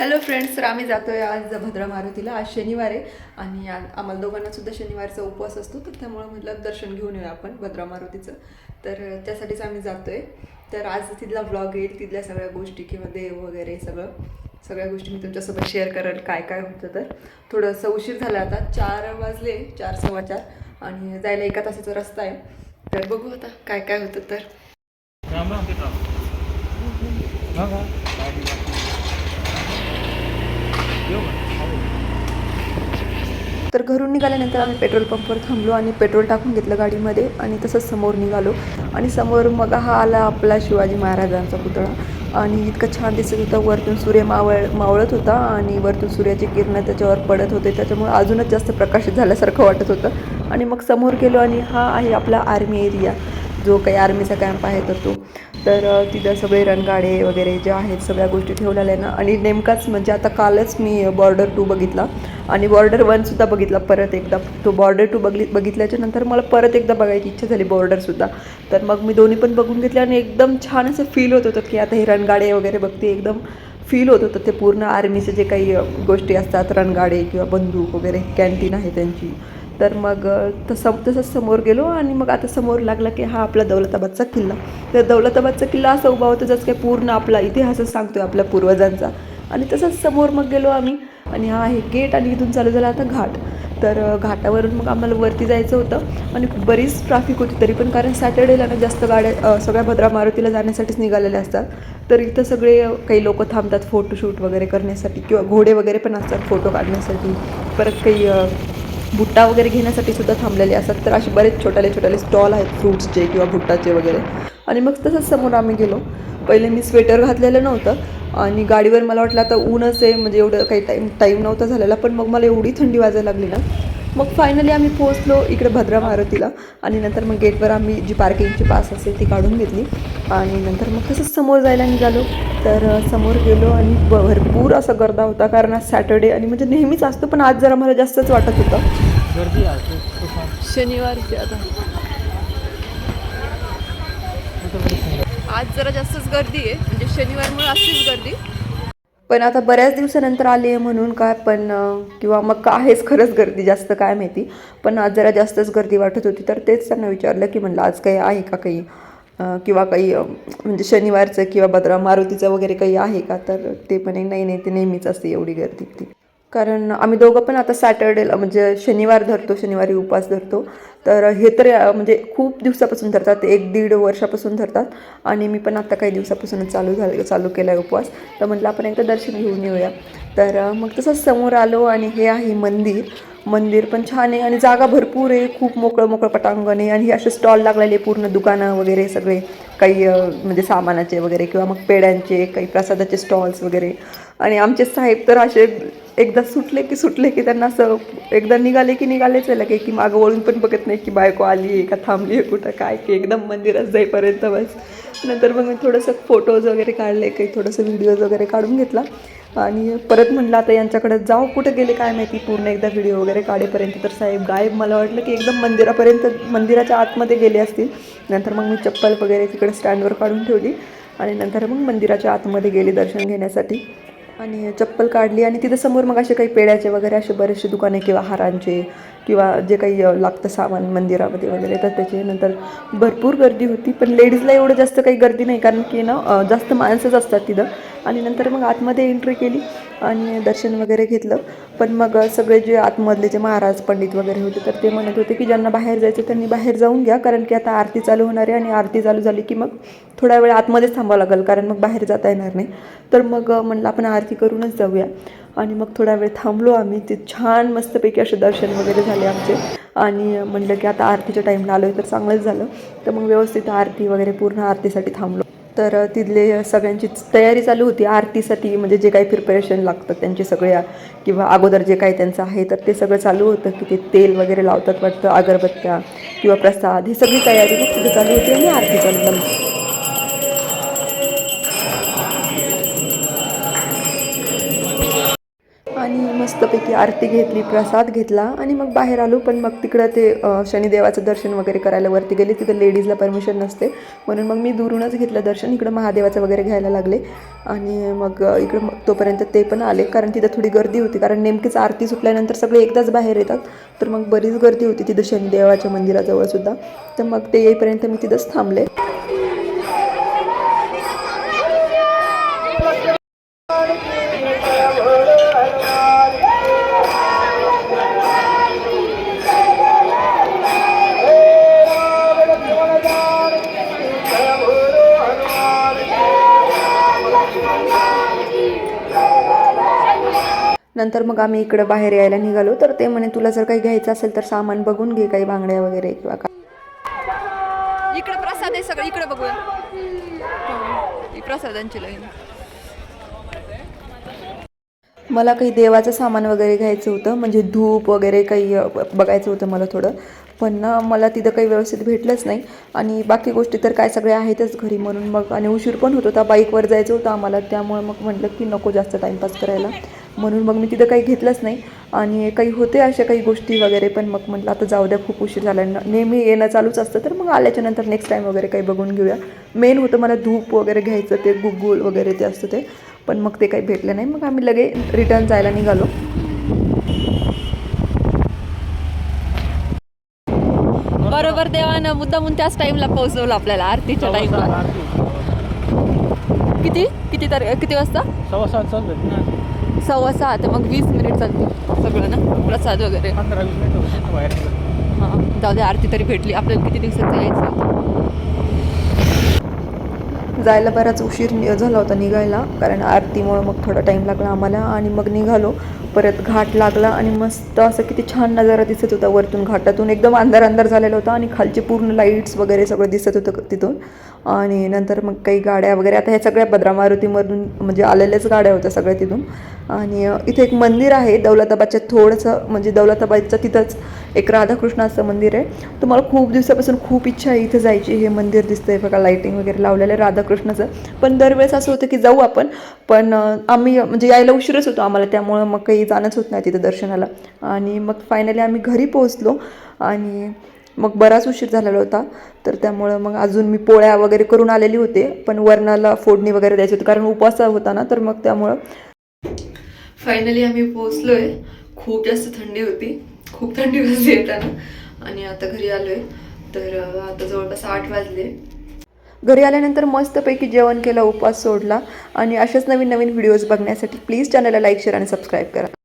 Hello friends तर आम्ही जातोय आज भद्रा मारुतीला. आज शनिवार आहे आणि आम्हाला दोघांना सुद्धा शनिवारचा उपवास असतो तर त्यामुळे म्हटलं दर्शन घेऊन येऊया आपण भद्रा मारुतीचं. तर त्यासाठीच आम्ही जातोय. तर आज तिथला ब्लॉग येईल तिथल्या सगळ्या गोष्टी किंवा देव वगैरे सगळं. सगळ्या गोष्टी मी तुमच्यासोबत शेअर करेल काय काय होतं तर. थोडंसं उशीर झाला आता चार वाजले चार सव्वा चार आणि जायला एका तासाचा रस्ता आहे. तर बघू आता काय काय होतं तर राम राम राम हा का येऊ का? तर घरून निघाल्यानंतर आम्ही पेट्रोल पंपवर थांबलो आणि पेट्रोल टाकून घेतलं गाडीमध्ये आणि तसंच समोर निघालो. आणि समोर मग हा आला आपला शिवाजी महाराजांचा पुतळा. आणि इतकं छान दिसत होतं. वरतून सूर्य मावळ मावळत होता आणि वरतून सूर्याची किरणं त्याच्यावर पडत होते. त्याच्यामुळे अजूनच जास्त प्रकाशित झाल्यासारखं वाटत होतं. आणि मग समोर गेलो आणि हा आहे आपला आर्मी एरिया. जो काही आर्मीचा कॅम्प आहे तर तो. तर तिथं सगळे रणगाडे वगैरे जे आहेत सगळ्या गोष्टी ठेवलेल्या आहे ना. आणि नेमकाच म्हणजे आता कालच मी बॉर्डर टू बघितला. आणि बॉर्डर वनसुद्धा बघितला परत एकदा. तो बॉर्डर टू बघली बघितल्याच्या नंतर मला परत एकदा बघायची इच्छा झाली बॉर्डरसुद्धा तर मग मी दोन्ही पण बघून घेतले आणि एकदम छान असं फील होत होतं की आता हे रणगाडे वगैरे बघते एकदम फील होत होतं. ते पूर्ण आर्मीचे जे काही गोष्टी असतात रणगाडे किंवा बंदूक वगैरे कॅन्टीन आहे त्यांची. तर मग तसं तसंच समोर गेलो आणि मग आता समोर लागला की हा आपला दौलताबादचा किल्ला. तर दौलताबादचा किल्ला असा उभा होता जसं काय पूर्ण आपला इतिहासच सांगतोय आपल्या पूर्वजांचा. आणि तसंच समोर मग गेलो आम्ही आणि हा आहे गेट आणि इथून चालू झाला आता घाट. तर घाटावरून मग आम्हाला वरती जायचं होतं आणि बरीच ट्रॅफिक होती तरी पण कारण सॅटर्डेला ना जास्त गाड्या सगळ्या भद्रा मारुतीला जाण्यासाठीच निघालेल्या असतात. तर इथं सगळे काही लोक थांबतात फोटोशूट वगैरे करण्यासाठी किंवा घोडे वगैरे पण असतात फोटो काढण्यासाठी. परत काही भुट्टा वगैरे घेण्यासाठी सुद्धा थांबलेले असतात. तर असे बरेच छोटाले छोटाले स्टॉल आहेत फ्रूट्सचे किंवा भुट्टाचे वगैरे. आणि मग तसंच समोर आम्ही गेलो. पहिले मी स्वेटर घातलेलं नव्हतं आणि गाडीवर मला वाटलं आता ऊनच आहे म्हणजे एवढं काही टाईम टाईम नव्हता झालेला पण मग मला एवढी थंडी वाजायला लागली ना. मग फायनली आम्ही पोहोचलो इकडे भद्रा मारुतीला आणि नंतर मग गेटवर आम्ही जी पार्किंगची पास असेल ती काढून घेतली. आणि नंतर मग तसंच समोर जायला निघालो. तर समोर गेलो आणि भरपूर असा गर्दा होता. कारण आज सॅटर्डे आणि म्हणजे नेहमीच असतो पण आज जरा मला जास्तच वाटत होतं. गर्दी. शनिवारची आता. आज जरा जास्तच गर्दी आहे. म्हणजे शनिवारमुळे असतीच गर्दी. पण आता बऱ्याच दिवसानंतर आली आहे म्हणून काय पण किंवा मग का आहेच खरंच गर्दी जास्त काय माहिती. पण आज जरा जास्तच गर्दी वाटत होती तर तेच त्यांना विचारलं की म्हणलं आज काही आहे का काही? किंवा काही म्हणजे शनिवारचं किंवा भद्रा मारुतीचं वगैरे काही आहे का? तर ते पण एक नाही नाही ते नेहमीच असते एवढी गर्दी ती. कारण आम्ही दोघं पण आता सॅटर्डेला म्हणजे शनिवार धरतो शनिवारी उपवास धरतो. तर हे तर म्हणजे खूप दिवसापासून धरतात एक दीड वर्षापासून धरतात. आणि मी पण आता काही दिवसापासूनच चालू झालं चालू केला आहे उपवास. तर म्हटलं आपण एकदा दर्शन घेऊन येऊया. तर मग तसंच समोर आलो आणि हे आहे मंदिर. मंदिर पण छान आहे. आणि जागा भरपूर आहे. खूप मोकळं मोकळं पटांगण आहे. आणि हे असे स्टॉल लागलेले पूर्ण दुकानं वगैरे सगळे. काही म्हणजे सामानाचे वगैरे किंवा मग पेड्यांचे काही प्रसादाचे स्टॉल्स वगैरे. आणि आमचे साहेब तर असे एकदा सुटले की सुटले की त्यांना असं एकदा निघाले की निघालेच आहे. लगे की मागं वळून पण बघत नाही की बायको आली आहे का थांबली आहे कुठं काय की एकदम मंदिरात जाईपर्यंत बस. नंतर मग मी थोडंसं फोटोज वगैरे काढले काही थोडंसं व्हिडिओज वगैरे काढून घेतला. आणि परत म्हटलं आता यांच्याकडे जाऊ कुठं गेले काय माहिती? पूर्ण एकदा व्हिडिओ वगैरे काढेपर्यंत तर साहेब गायब. मला वाटलं की एकदम मंदिरापर्यंत मंदिराच्या आतमध्ये गेले असतील. नंतर मग मी चप्पल वगैरे तिकडे स्टँडवर काढून ठेवली. आणि नंतर मग मंदिराच्या आतमध्ये गेले दर्शन घेण्यासाठी. आणि चप्पल काढली आणि तिथं समोर मग असे काही पेड्याचे वगैरे असे बरेचसे दुकाने किंवा हारांचे किंवा जे काही लागतं सामान मंदिरामध्ये वगैरे तर त्याचे नंतर भरपूर गर्दी होती. पण लेडीजला एवढं जास्त काही गर्दी नाही कारण की ना जास्त माणसंच असतात तिथं. आणि नंतर मग आतमध्ये एंट्री केली आणि दर्शन वगैरे घेतलं. पण मग सगळे जे आतमधले जे महाराज पंडित वगैरे होते तर ते म्हणत होते की ज्यांना बाहेर जायचं त्यांनी बाहेर जाऊन घ्या कारण की आता आरती चालू होणार आहे आणि आरती चालू झाली की मग थोडा वेळ आतमध्येच थांबावं लागेल कारण मग बाहेर जाता येणार नाही. तर मग म्हणलं आपण आरती करूनच जाऊया. आणि मग थोडा वेळ थांबलो आम्ही. ते छान मस्तपैकी असे दर्शन वगैरे झाले आमचे. आणि म्हणलं की आता आरतीच्या टाईमला आलो आहे तर चांगलंच झालं. तर मग व्यवस्थित आरती वगैरे पूर्ण आरतीसाठी थांबलो. तर तिथले सगळ्यांची तयारी चालू होती. आरतीसाठी म्हणजे जे काही प्रिपरेशन लागतं त्यांचे सगळ्या किंवा अगोदर जे काही त्यांचं आहे तर ते सगळं चालू होतं. की ते तेल वगैरे लावतात वाटतं अगरबत्त्या किंवा प्रसाद ही सगळी तयारी मग तिथे चालू होती आणि आरती चालू झाली. ती आरती घेतली प्रसाद घेतला आणि मग बाहेर आलो. पण मग तिकडं ते शनिदेवाचं दर्शन वगैरे करायला वरती गेले. तिथं लेडीजला परमिशन नसते. म्हणून मग मी दुरूनच घेतलं दर्शन. इकडं महादेवाचं वगैरे घ्यायला लागले. आणि मग इकडं मग तोपर्यंत ते पण आले. कारण तिथं थोडी गर्दी होती. कारण नेमकीच आरती सुटल्यानंतर सगळे एकदाच बाहेर येतात. तर मग बरीच गर्दी होती तिथं शनिदेवाच्या मंदिराजवळ सुद्धा. तर मग ते येईपर्यंत मी तिथंच थांबले. नंतर मग आम्ही इकडं बाहेर यायला निघालो. तर ते म्हणे तुला जर काही घ्यायचं असेल तर सामान बघून घे काही बांगड्या वगैरे किंवा काय. इकडे प्रसाद आहे सगळं इकडे बघूया. ही प्रसादांची लाईन. मला काही देवाचं सामान वगैरे घ्यायचं होतं म्हणजे धूप वगैरे काही बघायचं होतं मला थोडं. पण ना मला तिथं काही व्यवस्थित भेटलंच नाही. आणि बाकी गोष्टी तर काय सगळ्या आहेतच घरी म्हणून मग आणि उशीर पण होत होता बाईकवर जायचं होतं आम्हाला. त्यामुळे मग म्हटलं की नको जास्त टाईमपास करायला. म्हणून मग मी तिथं काही घेतलंच नाही. आणि काही होते अशा काही गोष्टी वगैरे पण मग म्हटलं आता जाऊ द्या खूप उशीर झाला. न- नेहमी येणं चालूच असतं तर मग आल्याच्यानंतर नेक्स्ट टाईम वगैरे काही बघून घेऊया. मेन होतं मला धूप वगैरे घ्यायचं ते गुगुळ वगैरे ते असतं ते पण मग ते काही भेटलं नाही. मग आम्ही लगे रिटर्न जायला निघालो. बरोबर देवानं मुद्दामून त्याच टाईमला पोहोचवलं आपल्याला आरतीच्या टाईमला किती? किती तर किती वाजता? सव्वा सहा तर मग वीस मिनिट चालते सगळं ना? प्रसाद वगैरे. हां. जाऊ दे आरती तरी भेटली. आपल्याला किती दिवसात यायचं? होतं जायला बराच उशीर झाला होता निघायला. कारण आरतीमुळं मग थोडा टाईम लागला आम्हाला आणि मग निघालो. परत घाट लागला आणि मस्त असं किती छान नजारा दिसत होता वरतून घाटातून. एकदम अंधार अंधार झालेला होता आणि खालचे पूर्ण लाईट्स वगैरे सगळं दिसत होतं तिथून. आणि नंतर मग काही गाड्या वगैरे आता ह्या सगळ्या भद्रा मारुतीमधून म्हणजे आलेल्याच गाड्या होत्या सगळ्या तिथून. आणि इथे एक मंदिर आहे दौलताबादच्या थोडंसं म्हणजे दौलताबादच्या तिथंच. एक राधाकृष्णाचं मंदिर आहे. तुम्हाला खूप दिवसापासून खूप इच्छा आहे इथं जायची. हे मंदिर दिसतंय बघा लाईटिंग वगैरे लावलेलं आहे राधाकृष्णाचं. पण दरवेळेस असं होतं की जाऊ आपण. पण आम्ही म्हणजे यायला उशीरच होतो आम्हाला. त्यामुळं मग काही जाणंच होत नाही तिथं दर्शनाला. आणि मग फायनली आम्ही घरी पोहोचलो. आणि मग बराच उशीर झालेला होता. तर त्यामुळं मग अजून मी पोळ्या वगैरे करून आलेली होते. पण वरणाला फोडणी वगैरे द्यायची होती. कारण उपवास होता ना तर मग त्यामुळं फायनली आम्ही पोहोचलो आहे खूप जास्त थंडी होती. खूप थंडी वाजली येताना आणि आता घरी आलो आहे तर आता जवळपास आठ वाजले. घरी आल्यानंतर मस्तपैकी जेवण केलं उपवास सोडला. आणि अशाच नवीन नवीन व्हिडिओज बघण्यासाठी प्लीज चॅनलला लाईक शेअर आणि सबस्क्राईब करा.